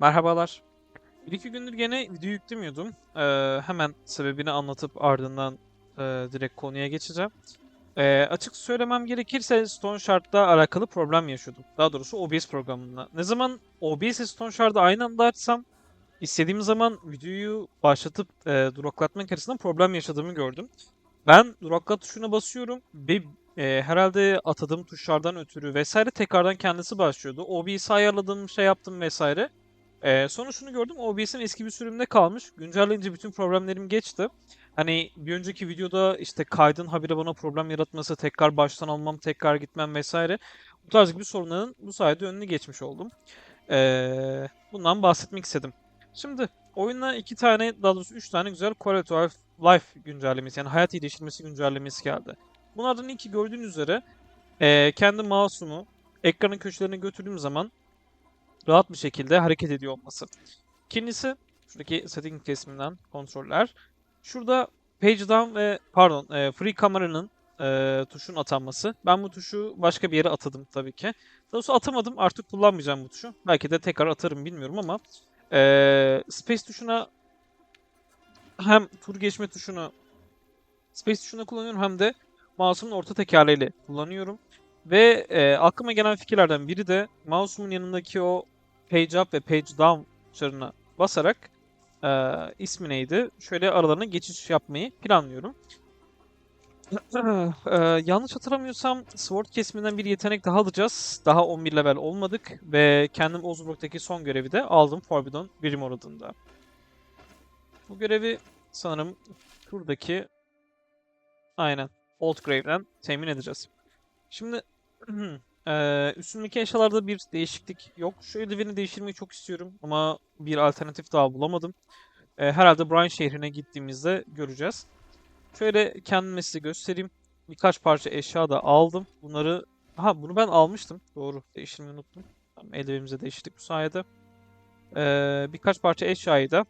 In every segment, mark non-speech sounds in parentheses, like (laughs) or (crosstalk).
Merhabalar. Bir iki gündür gene video yüklemiyordum. Ee, hemen sebebini anlatıp ardından e, direkt konuya geçeceğim. Ee, açık söylemem gerekirse Stone Shard'la alakalı problem yaşıyordum. Daha doğrusu OBS programında. Ne zaman OBS ile Stone Shard'ı aynı anda açsam istediğim zaman videoyu başlatıp e, duraklatmak arasında problem yaşadığımı gördüm. Ben duraklat tuşuna basıyorum ve e, herhalde atadığım tuşlardan ötürü vesaire tekrardan kendisi başlıyordu. OBS'i ayarladığım şey yaptım vesaire. Ee, sonra şunu gördüm. OBS'im eski bir sürümde kalmış. Güncelleyince bütün problemlerim geçti. Hani bir önceki videoda işte kaydın habire bana problem yaratması, tekrar baştan almam, tekrar gitmem vesaire. Bu tarz gibi sorunların bu sayede önüne geçmiş oldum. Ee, bundan bahsetmek istedim. Şimdi oyuna iki tane, daha doğrusu üç tane güzel Quality of Life güncellemesi yani hayat iyileştirmesi güncellemesi geldi. Bunlardan ilki gördüğünüz üzere ee, kendi mouse'umu ekranın köşelerine götürdüğüm zaman rahat bir şekilde hareket ediyor olması. İkincisi şuradaki setting kesiminden kontroller. Şurada page down ve pardon e, free kameranın e, tuşun atanması. Ben bu tuşu başka bir yere atadım tabii ki. Daha atamadım artık kullanmayacağım bu tuşu. Belki de tekrar atarım bilmiyorum ama e, space tuşuna hem tur geçme tuşunu space tuşuna kullanıyorum hem de mouse'umun orta tekerleğiyle kullanıyorum. Ve e, aklıma gelen fikirlerden biri de mouse'umun yanındaki o page up ve page down tuşlarına basarak e, ismi neydi? Şöyle aralarına geçiş yapmayı planlıyorum. (clears throat) e, yanlış hatırlamıyorsam Sword kesiminden bir yetenek daha alacağız. Daha 11 level olmadık ve kendim Ozbrook'taki son görevi de aldım Forbidden Grim adında. Bu görevi sanırım şuradaki aynen Old Grave'den temin edeceğiz. Şimdi (clears throat) Ee, üstümdeki eşyalarda bir değişiklik yok. Şu eldiveni değiştirmeyi çok istiyorum ama bir alternatif daha bulamadım. Ee, herhalde Brian şehrine gittiğimizde göreceğiz. Şöyle kendime size göstereyim. Birkaç parça eşya da aldım. Bunları... Ha bunu ben almıştım. Doğru. Değiştirmeyi unuttum. Tamam, eldivenimize değiştirdik bu sayede. Ee, birkaç parça eşyayı da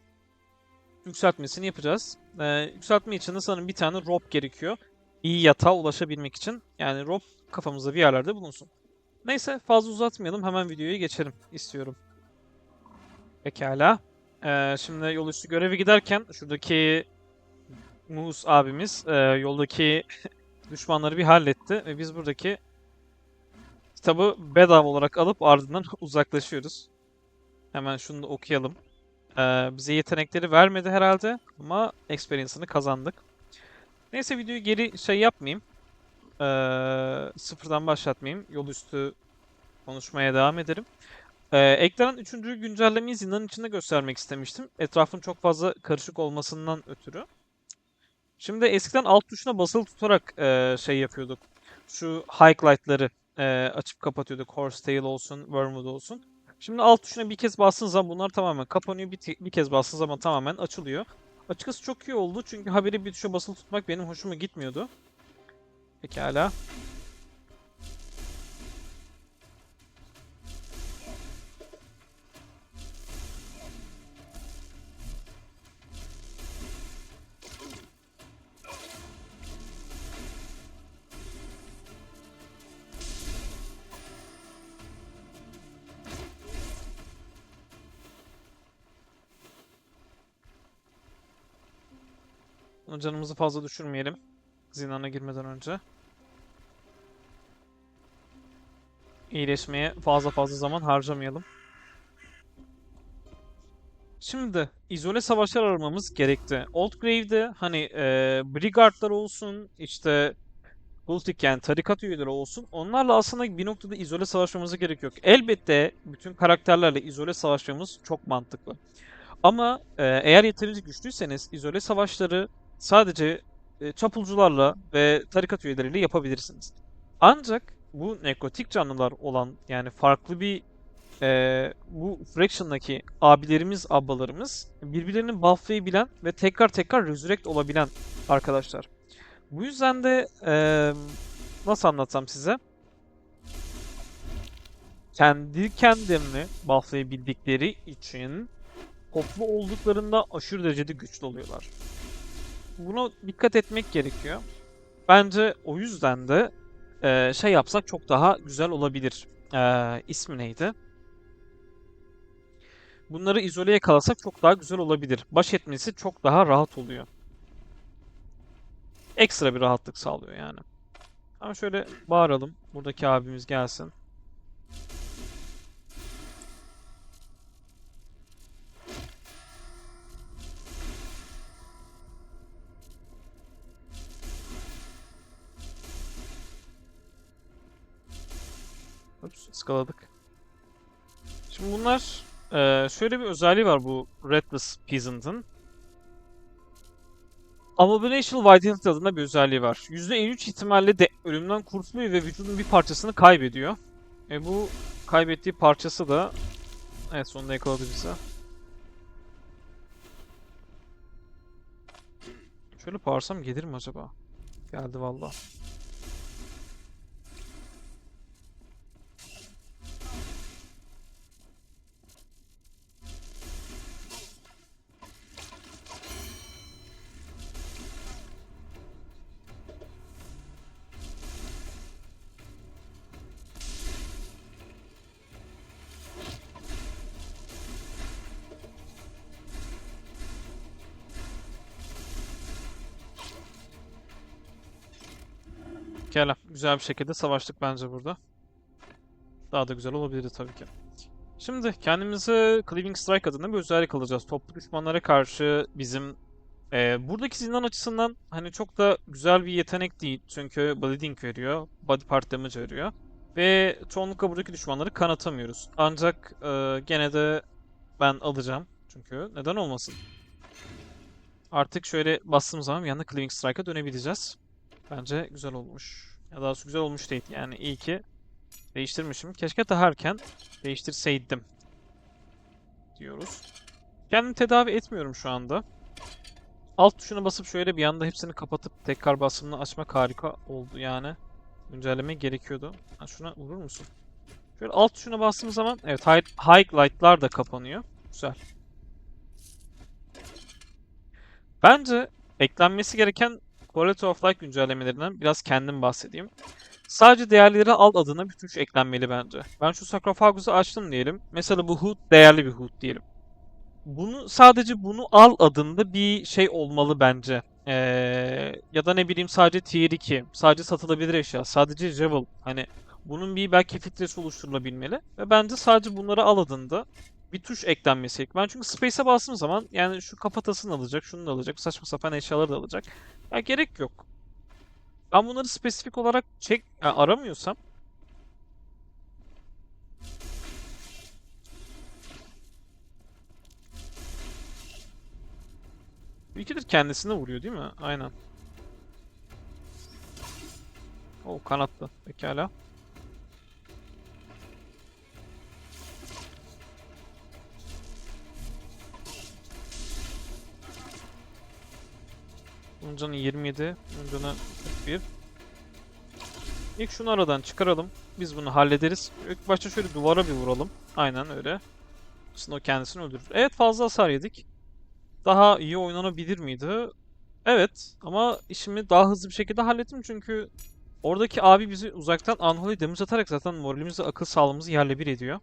yükseltmesini yapacağız. Ee, yükseltme için de sanırım bir tane rope gerekiyor. İyi yatağa ulaşabilmek için. Yani rope kafamızda bir yerlerde bulunsun. Neyse fazla uzatmayalım hemen videoya geçelim istiyorum. Pekala. Ee, şimdi yol üstü görevi giderken şuradaki Moose abimiz e, yoldaki (laughs) düşmanları bir halletti ve biz buradaki kitabı bedava olarak alıp ardından (laughs) uzaklaşıyoruz. Hemen şunu da okuyalım. Ee, bize yetenekleri vermedi herhalde ama experience'ını kazandık. Neyse videoyu geri şey yapmayayım. Ee, sıfırdan başlatmayayım. Yol üstü konuşmaya devam ederim. Ee, eklenen üçüncü güncellemeyi zindanın içinde göstermek istemiştim. Etrafın çok fazla karışık olmasından ötürü. Şimdi eskiden alt tuşuna basılı tutarak e, şey yapıyorduk. Şu highlight'ları e, açıp kapatıyorduk. Horsetail olsun, Wormwood olsun. Şimdi alt tuşuna bir kez bastığınız zaman bunlar tamamen kapanıyor. Bir, bir kez bastığınız zaman tamamen açılıyor. Açıkçası çok iyi oldu çünkü haberi bir tuşa basılı tutmak benim hoşuma gitmiyordu. Pekala. Canımızı fazla düşürmeyelim. Zindana girmeden önce. İyileşmeye fazla fazla zaman harcamayalım. Şimdi izole savaşlar aramamız gerekti. Old Grave'de hani e, Brigardlar olsun, işte Kultik yani tarikat üyeleri olsun. Onlarla aslında bir noktada izole savaşmamıza gerek yok. Elbette bütün karakterlerle izole savaşmamız çok mantıklı. Ama e, eğer yeterince güçlüyseniz izole savaşları sadece e, çapulcularla ve tarikat üyeleriyle yapabilirsiniz. Ancak bu nekrotik canlılar olan yani farklı bir e, bu Fraction'daki abilerimiz, ablalarımız birbirlerini bufflayabilen ve tekrar tekrar resurrect olabilen arkadaşlar. Bu yüzden de e, nasıl anlatsam size kendi kendini bufflayabildikleri için toplu olduklarında aşırı derecede güçlü oluyorlar. Buna dikkat etmek gerekiyor. Bence o yüzden de e, şey yapsak çok daha güzel olabilir. E, ismi neydi? bunları izole yakalasak çok daha güzel olabilir. Baş etmesi çok daha rahat oluyor. Ekstra bir rahatlık sağlıyor yani. Ama şöyle bağıralım. Buradaki abimiz gelsin. Ups, ıskaladık. Şimdi bunlar eee, şöyle bir özelliği var bu Redless Peasant'ın. Abominational Vitality adında bir özelliği var. %53 ihtimalle de ölümden kurtuluyor ve vücudun bir parçasını kaybediyor. E bu kaybettiği parçası da evet sonunda yakaladı bizi. Şöyle bağırsam gelir mi acaba? Geldi valla. Pekala. Güzel bir şekilde savaştık bence burada. Daha da güzel olabilirdi tabii ki. Şimdi kendimize Cleaving Strike adında bir özellik alacağız. Toplu düşmanlara karşı bizim eee, buradaki zindan açısından hani çok da güzel bir yetenek değil. Çünkü bleeding veriyor, body part damage veriyor. Ve çoğunlukla buradaki düşmanları kanatamıyoruz. Ancak eee, gene de ben alacağım. Çünkü neden olmasın? Artık şöyle bastığım zaman bir anda Cleaving Strike'a dönebileceğiz. Bence güzel olmuş. Ya daha güzel olmuş değil. Yani iyi ki değiştirmişim. Keşke daha erken değiştirseydim. Diyoruz. Kendimi tedavi etmiyorum şu anda. Alt tuşuna basıp şöyle bir anda hepsini kapatıp tekrar basımını açmak harika oldu yani. Güncelleme gerekiyordu. Ha, şuna vurur musun? Şöyle alt tuşuna bastığım zaman evet high, highlight'lar da kapanıyor. Güzel. Bence eklenmesi gereken Quality of Life güncellemelerinden biraz kendim bahsedeyim. Sadece değerleri al adına bir tuş eklenmeli bence. Ben şu Sarkophagus'u açtım diyelim. Mesela bu HUD değerli bir HUD diyelim. Bunu sadece bunu al adında bir şey olmalı bence. Ee, ya da ne bileyim sadece tier 2, sadece satılabilir eşya, sadece Jewel. Hani bunun bir belki filtresi oluşturulabilmeli. Ve bence sadece bunları al adında bir tuş eklenmesi gerek. Ben çünkü Space'e bastığım zaman yani şu kafatasını alacak, şunu da alacak, saçma sapan eşyaları da alacak. Ya gerek yok. Ben bunları spesifik olarak çek ya aramıyorsam İkidir kendisine vuruyor değil mi? Aynen. O kanatlı. Pekala. Bunun canı 27. Bunun canı 41. İlk şunu aradan çıkaralım. Biz bunu hallederiz. İlk başta şöyle duvara bir vuralım. Aynen öyle. Aslında o kendisini öldürür. Evet fazla hasar yedik. Daha iyi oynanabilir miydi? Evet ama işimi daha hızlı bir şekilde hallettim çünkü oradaki abi bizi uzaktan unholy damage atarak zaten moralimizi, akıl sağlığımızı yerle bir ediyor.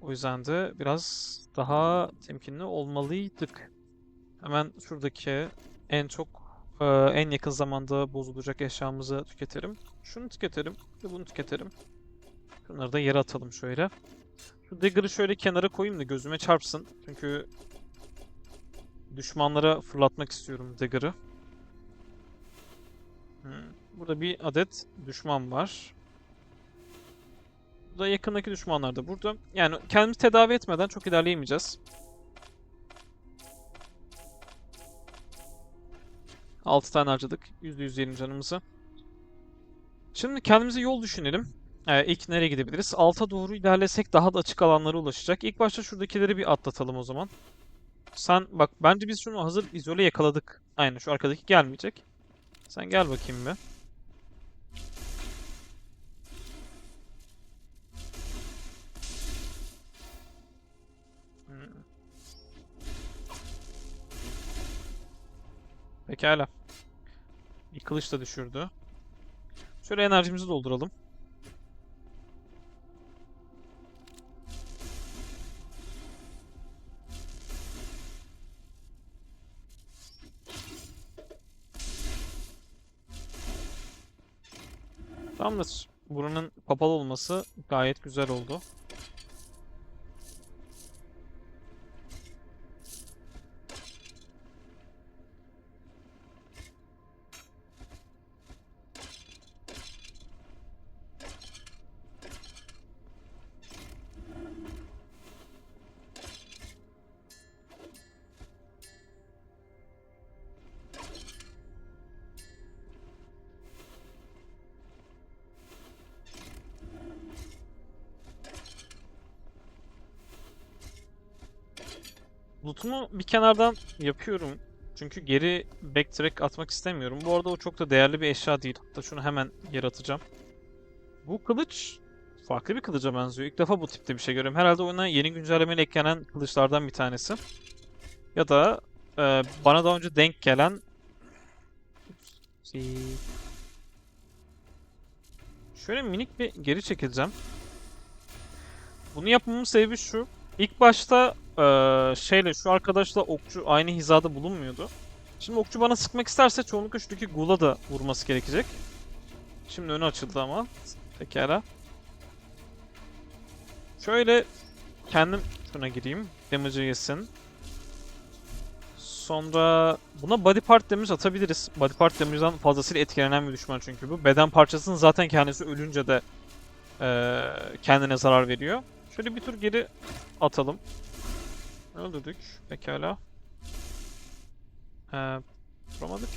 O yüzden de biraz daha temkinli olmalıydık. Hemen şuradaki en çok e, en yakın zamanda bozulacak eşyamızı tüketelim. Şunu tüketelim ve bunu tüketelim. Şunları da yere atalım şöyle. Şu dagger'ı şöyle kenara koyayım da gözüme çarpsın. Çünkü düşmanlara fırlatmak istiyorum dagger'ı. Hmm, Burada bir adet düşman var. Burada yakındaki düşmanlar da burada. Yani kendimizi tedavi etmeden çok ilerleyemeyeceğiz. 6 tane harcadık. %100 diyelim canımızı. Şimdi kendimize yol düşünelim. Ee, ilk nereye gidebiliriz? Alta doğru ilerlesek daha da açık alanlara ulaşacak. İlk başta şuradakileri bir atlatalım o zaman. Sen bak bence biz şunu hazır izole yakaladık. Aynen şu arkadaki gelmeyecek. Sen gel bakayım bir. Pekala. Bir kılıç da düşürdü. Şöyle enerjimizi dolduralım. Tamamdır. Buranın kapalı olması gayet güzel oldu. Bir kenardan yapıyorum. Çünkü geri backtrack atmak istemiyorum. Bu arada o çok da değerli bir eşya değil. Hatta şunu hemen yere atacağım. Bu kılıç farklı bir kılıca benziyor. İlk defa bu tipte bir şey görüyorum. Herhalde oyuna yeni güncellemeyle eklenen kılıçlardan bir tanesi. Ya da e, bana daha önce denk gelen. Şöyle minik bir geri çekileceğim. Bunu yapmamın sebebi şu. İlk başta eee, şeyle şu arkadaşla okçu aynı hizada bulunmuyordu. Şimdi okçu bana sıkmak isterse çoğunlukla şuradaki gula da vurması gerekecek. Şimdi önü açıldı ama. Pekala. Şöyle kendim şuna gireyim. Damage'ı yesin. Sonra buna body part damage atabiliriz. Body part damage'dan fazlasıyla etkilenen bir düşman çünkü bu. Beden parçasının zaten kendisi ölünce de eee, kendine zarar veriyor. Şöyle bir tur geri atalım. Öldürdük. Pekala. Ee, vuramadık.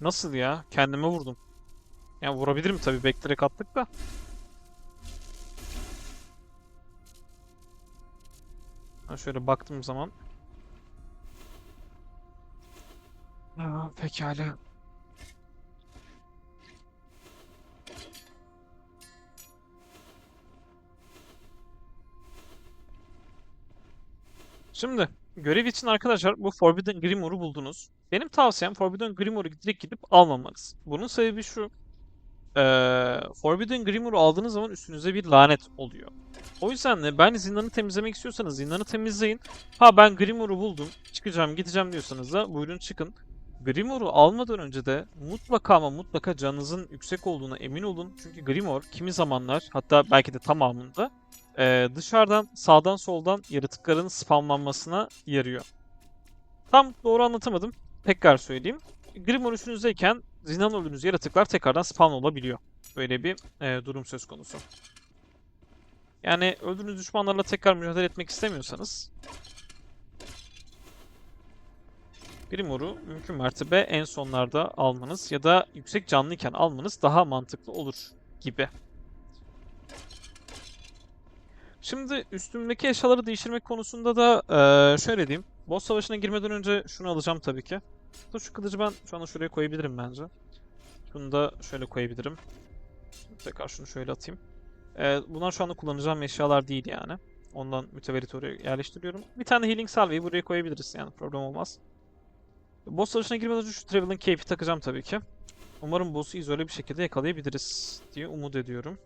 Nasıl ya? Kendime vurdum. Ya vurabilirim tabii. Bekleyerek attık da. Ha şöyle baktığım zaman. Aa, pekala. Şimdi görev için arkadaşlar bu Forbidden Grimoire'u buldunuz. Benim tavsiyem Forbidden Grimoire'u direkt gidip almamanız. Bunun sebebi şu. Eee Forbidden Grimoire'u aldığınız zaman üstünüze bir lanet oluyor. O yüzden de ben zindanı temizlemek istiyorsanız zindanı temizleyin. Ha ben Grimoire'u buldum, çıkacağım, gideceğim diyorsanız da buyurun çıkın. Grimoire'u almadan önce de mutlaka ama mutlaka canınızın yüksek olduğuna emin olun. Çünkü Grimoire kimi zamanlar hatta belki de tamamında eee, dışarıdan sağdan soldan yaratıkların spamlanmasına yarıyor. Tam doğru anlatamadım. Tekrar söyleyeyim. Grimoire üstünüzdeyken zindan öldüğünüz yaratıklar tekrardan spawn olabiliyor. Böyle bir eee, durum söz konusu. Yani öldüğünüz düşmanlarla tekrar mücadele etmek istemiyorsanız Grimoire'u mümkün mertebe en sonlarda almanız ya da yüksek canlıyken almanız daha mantıklı olur gibi. Şimdi üstümdeki eşyaları değiştirmek konusunda da eee, şöyle diyeyim. Boss savaşına girmeden önce şunu alacağım tabii ki. Dur şu kılıcı ben şu anda şuraya koyabilirim bence. Şunu da şöyle koyabilirim. Tekrar şunu şöyle atayım. Eee, bunlar şu anda kullanacağım eşyalar değil yani. Ondan mütevellit oraya yerleştiriyorum. Bir tane healing salveyi buraya koyabiliriz yani problem olmaz. Boss savaşına girmeden önce şu Traveling Cape'i takacağım tabii ki. Umarım boss'u izole bir şekilde yakalayabiliriz diye umut ediyorum.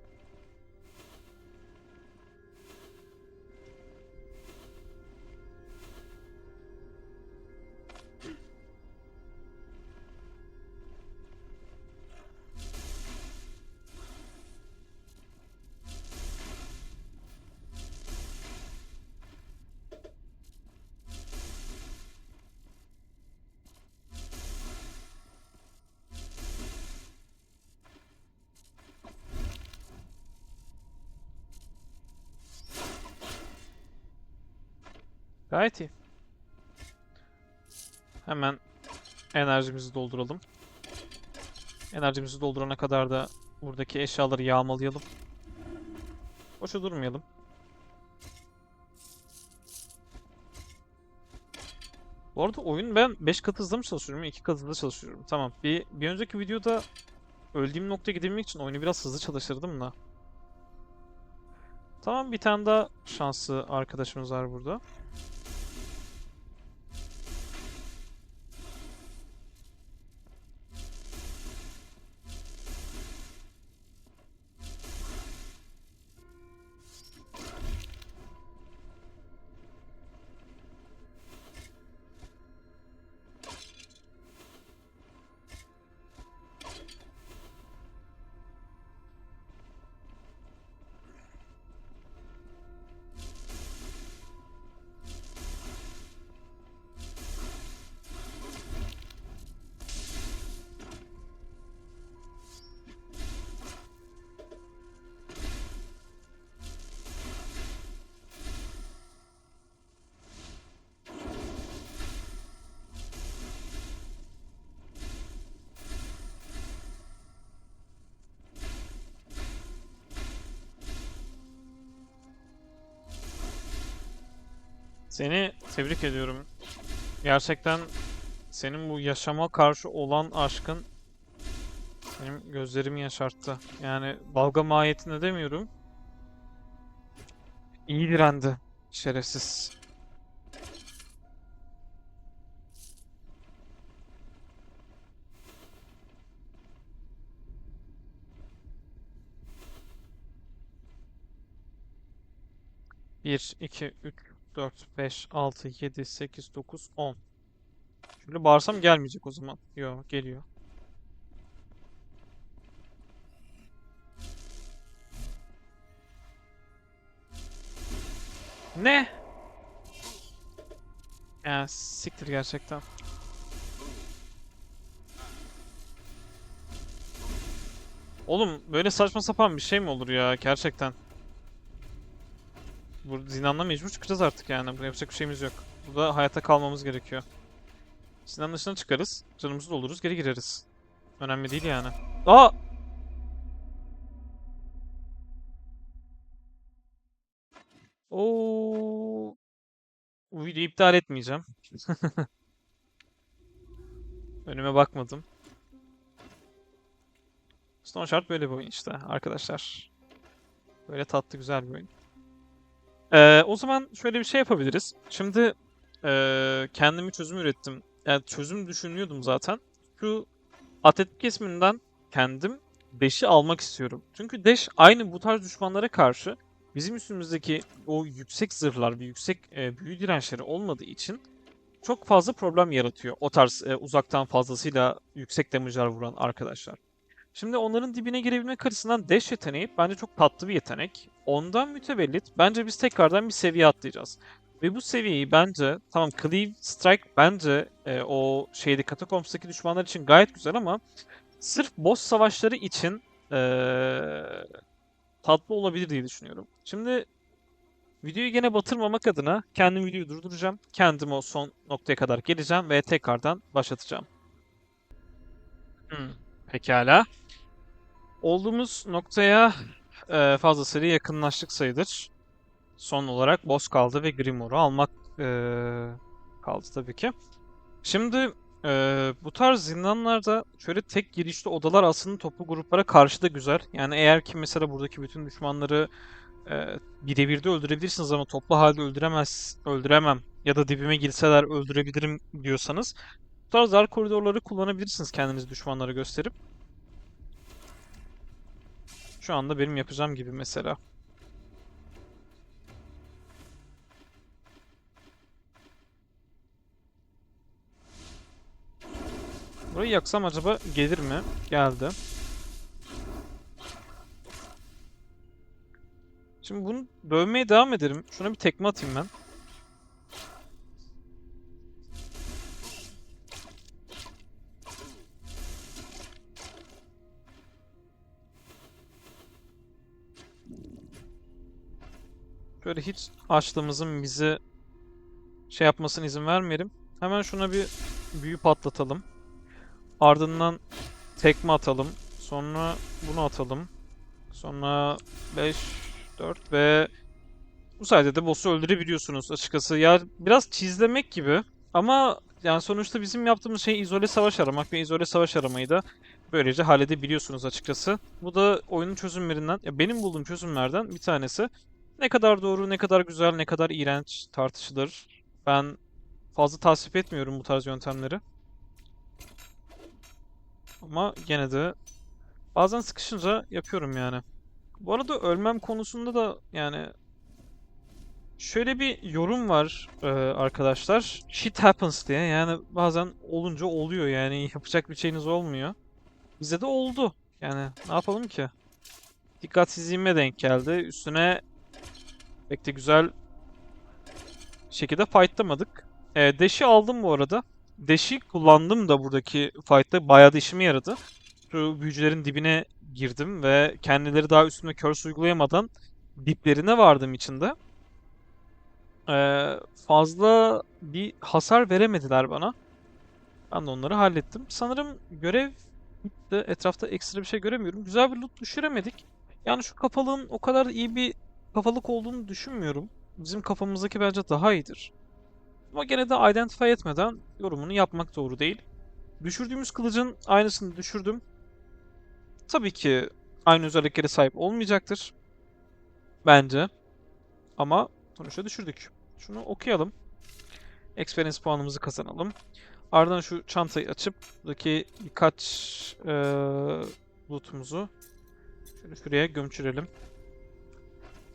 Gayet iyi. Hemen enerjimizi dolduralım. Enerjimizi doldurana kadar da buradaki eşyaları yağmalayalım. Boşa durmayalım. Bu arada oyun ben 5 kat hızlı mı çalışıyorum, 2 kat hızlı çalışıyorum. Tamam. Bir, bir önceki videoda öldüğüm noktaya gidebilmek için oyunu biraz hızlı çalıştırdım da. Tamam bir tane daha şanslı arkadaşımız var burada. Seni tebrik ediyorum. Gerçekten senin bu yaşama karşı olan aşkın benim gözlerimi yaşarttı. Yani dalga mahiyetinde demiyorum. İyi direndi. Şerefsiz. Bir, iki, üç, dört, beş, altı, yedi, sekiz, dokuz, on. Şöyle bağırsam gelmeyecek o zaman. Yo, geliyor. Ne? Ya siktir gerçekten. Oğlum böyle saçma sapan bir şey mi olur ya gerçekten? Bu zindandan mecbur çıkacağız artık yani. Burada yapacak bir şeyimiz yok. Burada hayatta kalmamız gerekiyor. Zindan dışına çıkarız. Canımızı doldururuz. Geri gireriz. Önemli değil yani. Aa! Oo. Bu videoyu iptal etmeyeceğim. (laughs) Önüme bakmadım. Stone Shard böyle bir oyun işte arkadaşlar. Böyle tatlı güzel bir oyun. Ee, o zaman şöyle bir şey yapabiliriz. Şimdi ee, kendimi çözüm ürettim. Yani çözüm düşünüyordum zaten. Şu atletik kesiminden kendim Dash'i almak istiyorum. Çünkü Dash aynı bu tarz düşmanlara karşı bizim üstümüzdeki o yüksek zırhlar ve yüksek e, büyü dirençleri olmadığı için çok fazla problem yaratıyor. O tarz e, uzaktan fazlasıyla yüksek damage'lar vuran arkadaşlar. Şimdi onların dibine girebilmek açısından Dash yeteneği bence çok tatlı bir yetenek. Ondan mütevellit bence biz tekrardan bir seviye atlayacağız. Ve bu seviyeyi bence tamam Cleave Strike bence e, o şeyde Catacombs'taki düşmanlar için gayet güzel ama sırf boss savaşları için e, tatlı olabilir diye düşünüyorum. Şimdi videoyu gene batırmamak adına kendim videoyu durduracağım. Kendim o son noktaya kadar geleceğim ve tekrardan başlatacağım. Hmm, pekala. Olduğumuz noktaya e, fazlasıyla yakınlaştık sayılır. Son olarak boss kaldı ve Grimoire'u almak e, kaldı tabii ki. Şimdi e, bu tarz zindanlarda şöyle tek girişli odalar aslında toplu gruplara karşı da güzel. Yani eğer ki mesela buradaki bütün düşmanları e, birebir de öldürebilirsiniz ama toplu halde öldüremez, öldüremem ya da dibime girseler öldürebilirim diyorsanız bu tarz dar koridorları kullanabilirsiniz kendiniz düşmanlara gösterip. Şu anda benim yapacağım gibi mesela. Burayı yaksam acaba gelir mi? Geldi. Şimdi bunu dövmeye devam ederim. Şuna bir tekme atayım ben. Şöyle hiç açlığımızın bizi şey yapmasına izin vermeyelim. Hemen şuna bir büyü patlatalım. Ardından tekme atalım. Sonra bunu atalım. Sonra 5, 4 ve bu sayede de boss'u öldürebiliyorsunuz açıkçası. Ya biraz çizlemek gibi ama yani sonuçta bizim yaptığımız şey izole savaş aramak ve izole savaş aramayı da böylece halledebiliyorsunuz açıkçası. Bu da oyunun çözümlerinden, ya benim bulduğum çözümlerden bir tanesi. Ne kadar doğru, ne kadar güzel, ne kadar iğrenç tartışılır. Ben fazla tasvip etmiyorum bu tarz yöntemleri. Ama gene de bazen sıkışınca yapıyorum yani. Bu arada ölmem konusunda da yani şöyle bir yorum var e, arkadaşlar. Shit happens diye. Yani bazen olunca oluyor yani (laughs) yapacak bir şeyiniz olmuyor. Bize de oldu. Yani ne yapalım ki? Dikkatsizliğime denk geldi. Üstüne pek de güzel şekilde fightlamadık. E, Dash'i aldım bu arada. Dash'i kullandım da buradaki fight'ta bayağı da işime yaradı. Şu büyücülerin dibine girdim ve kendileri daha üstüme curse uygulayamadan diplerine vardım içinde. Ee, fazla bir hasar veremediler bana. Ben de onları hallettim. Sanırım görev bitti. Etrafta ekstra bir şey göremiyorum. Güzel bir loot düşüremedik. Yani şu kafalığın o kadar iyi bir kafalık olduğunu düşünmüyorum. Bizim kafamızdaki bence daha iyidir. Ama gene de identify etmeden yorumunu yapmak doğru değil. Düşürdüğümüz kılıcın aynısını düşürdüm. Tabii ki aynı özelliklere sahip olmayacaktır. Bence. Ama sonuçta düşürdük. Şunu okuyalım. Experience puanımızı kazanalım. Ardından şu çantayı açıp buradaki birkaç eee loot'umuzu şöyle şuraya gömçürelim.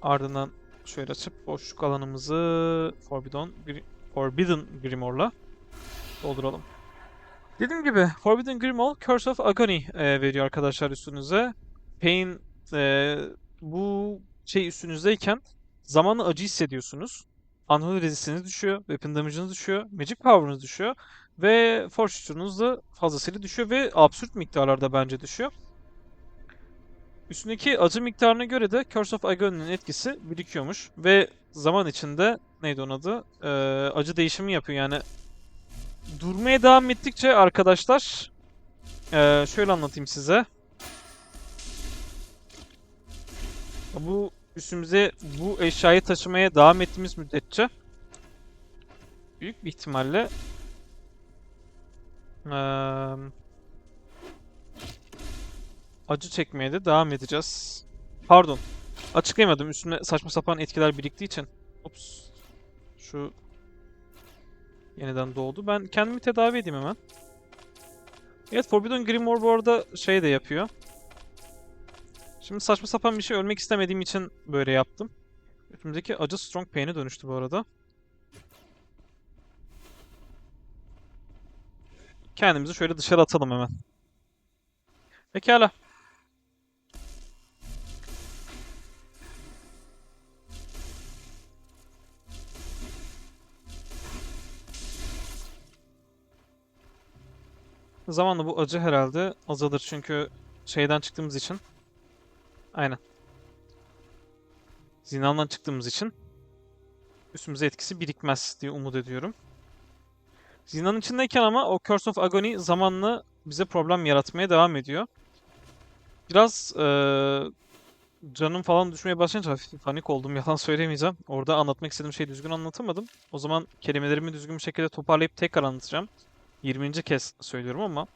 Ardından şöyle açıp boşluk alanımızı Forbidden, Gri- Forbidden Grimoire'la dolduralım. Dediğim gibi Forbidden Grimoire Curse of Agony e, veriyor arkadaşlar üstünüze. Pain e, bu şey üstünüzdeyken zamanla acı hissediyorsunuz. Unholy Resist'iniz düşüyor, Weapon Damage'ınız düşüyor, Magic Power'ınız düşüyor ve Fortune'unuz da fazlasıyla düşüyor ve absürt miktarlarda bence düşüyor. Üstündeki acı miktarına göre de Curse of Agony'nin etkisi birikiyormuş ve zaman içinde neydi onun adı? Ee, acı değişimi yapıyor yani. Durmaya devam ettikçe arkadaşlar ee, şöyle anlatayım size. Bu üstümüze bu eşyayı taşımaya devam ettiğimiz müddetçe büyük bir ihtimalle eee, acı çekmeye de devam edeceğiz. Pardon. Açıklayamadım. Üstüme saçma sapan etkiler biriktiği için. Ops. Şu yeniden doğdu. Ben kendimi tedavi edeyim hemen. Evet Forbidden Grimoire bu arada şey de yapıyor. Şimdi saçma sapan bir şey ölmek istemediğim için böyle yaptım. Üstümüzdeki acı Strong Pain'e dönüştü bu arada. Kendimizi şöyle dışarı atalım hemen. Pekala. Zamanla bu acı herhalde azalır çünkü şeyden çıktığımız için. Aynen. Zindandan çıktığımız için üstümüze etkisi birikmez diye umut ediyorum. Zindanın içindeyken ama o Curse of Agony zamanla bize problem yaratmaya devam ediyor. Biraz eee canım falan düşmeye başlayınca hafif panik oldum. (laughs) Yalan söylemeyeceğim. Orada anlatmak istediğim şeyi düzgün anlatamadım. O zaman kelimelerimi düzgün bir şekilde toparlayıp tekrar anlatacağım. 20. kez söylüyorum ama.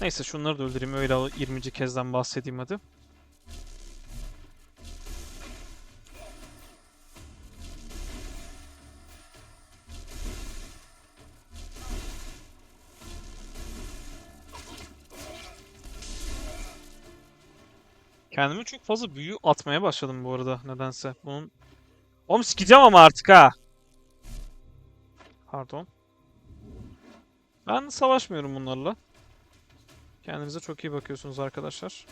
Neyse şunları da öldüreyim. Öyle 20. kezden bahsedeyim hadi. Kendime çok fazla büyü atmaya başladım bu arada nedense. Bunun... Oğlum sikeceğim ama artık ha. Pardon. Ben savaşmıyorum bunlarla. Kendinize çok iyi bakıyorsunuz arkadaşlar.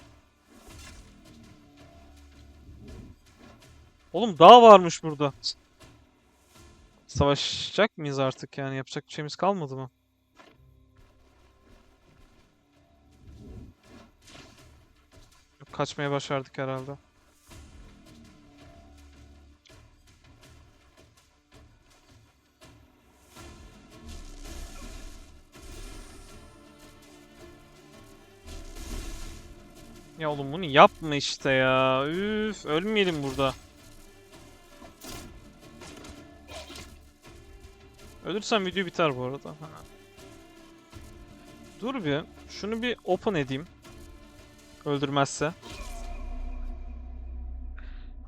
Oğlum dağ varmış burada. Savaşacak mıyız artık yani? Yapacak bir şeyimiz kalmadı mı? Kaçmaya başardık herhalde. Ya oğlum bunu yapma işte ya. Üf, ölmeyelim burada. Ölürsem video biter bu arada. Ha. Dur bir. Şunu bir open edeyim. Öldürmezse.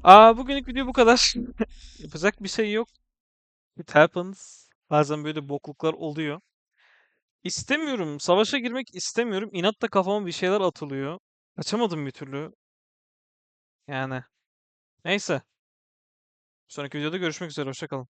Aa bugünlük video bu kadar. (laughs) Yapacak bir şey yok. It happens. Bazen böyle bokluklar oluyor. İstemiyorum. Savaşa girmek istemiyorum. İnatla kafama bir şeyler atılıyor. Kaçamadım bir türlü. Yani. Neyse. Sonraki videoda görüşmek üzere. Hoşça kalın.